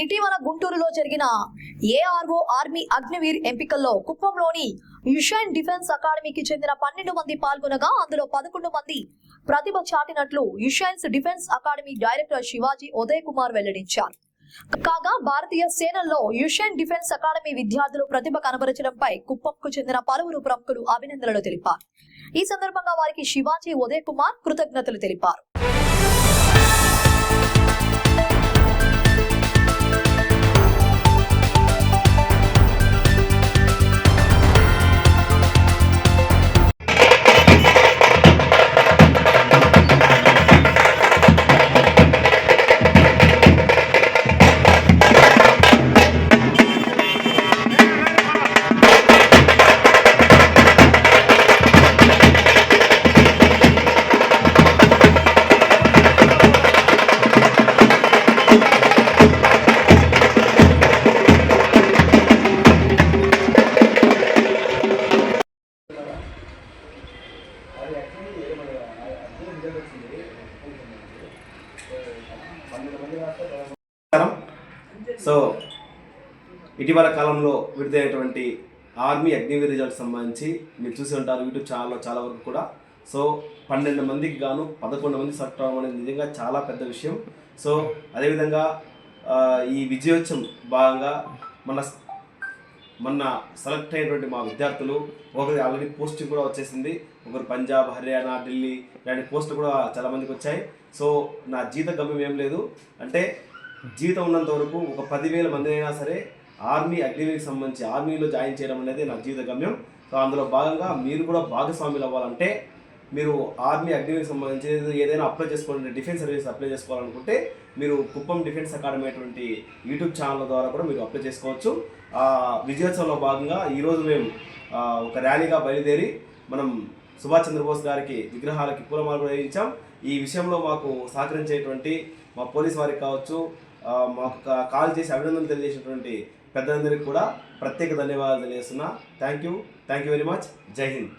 ఇటీవల గుంటూరులో జరిగిన ఏఆర్ఓ ఆర్మీ అగ్నివీర్ ఎంపికల్లో కుప్పంలోని యుషైన్ డిఫెన్స్ అకాడమీకి చెందిన పన్నెండు మంది పాల్గొనగా అందులో పదకొండు మంది ప్రతిభ చాటినట్లు Ushine's defence academy director Shivaji Uday Kumar వెల్లడించారు. కాగా భారతీయ సేనల్లో యుషైన్ డిఫెన్స్ అకాడమీ విద్యార్థులు ప్రతిభ కనబరచడంపై కుప్పంకు చెందిన పలువురు ప్రముఖులు అభినందనలు తెలిపారు. ఈ సందర్భంగా వారికి శివాజీ ఉదయ్ కుమార్ కృతజ్ఞతలు తెలిపారు. సో ఇటీవల కాలంలో విడుదలైనటువంటి ఆర్మీ అగ్నివీర్ రిజల్ట్ సంబంధించి మీరు చూసి ఉంటారు యూట్యూబ్ ఛానల్లో చాలా వరకు కూడా. సో పన్నెండు మందికి గాను పదకొండు మంది సెలెక్ట్ అవ్వడం అనేది నిజంగా చాలా పెద్ద విషయం. సో అదేవిధంగా ఈ విజయోత్సవం భాగంగా మన మొన్న సెలెక్ట్ అయినటువంటి మా విద్యార్థులు ఒకరి ఆల్రెడీ పోస్టింగ్ కూడా వచ్చేసింది. ఒకరు పంజాబ్ హర్యానా ఢిల్లీ ఇలాంటి పోస్టులు కూడా చాలా మందికి వచ్చాయి. సో నా జీత గమ్యం ఏం లేదు. అంటే జీతం ఉన్నంత వరకు ఒక పదివేల మంది అయినా సరే ఆర్మీ అగ్నివీకి సంబంధించి ఆర్మీలో జాయిన్ చేయడం అనేది నా జీవిత గమ్యం. సో అందులో భాగంగా మీరు కూడా భాగస్వాములు అవ్వాలంటే మీరు ఆర్మీ అగ్నివీకి సంబంధించి ఏదైనా అప్లై చేసుకోవాలంటే డిఫెన్స్ సర్వీస్ అప్లై చేసుకోవాలనుకుంటే మీరు కుప్పం డిఫెన్స్ అకాడమీ అటువంటి యూట్యూబ్ ఛానల్ ద్వారా కూడా మీరు అప్లై చేసుకోవచ్చు. విజయోత్సవంలో భాగంగా ఈరోజు మేము ఒక ర్యాలీగా బయలుదేరి మనం సుభాష్ చంద్రబోస్ గారికి విగ్రహాలకి పూలమాల కూడా వేయించాం. ఈ విషయంలో మాకు సహకరించేటువంటి మా పోలీస్ వారికి కావచ్చు మాకు కాల్ చేసి అభినందనలు తెలియజేసినటువంటి పెద్దలందరికీ కూడా ప్రత్యేక ధన్యవాదాలు తెలియజేస్తున్నా. Thank you thank you very much Jai Hind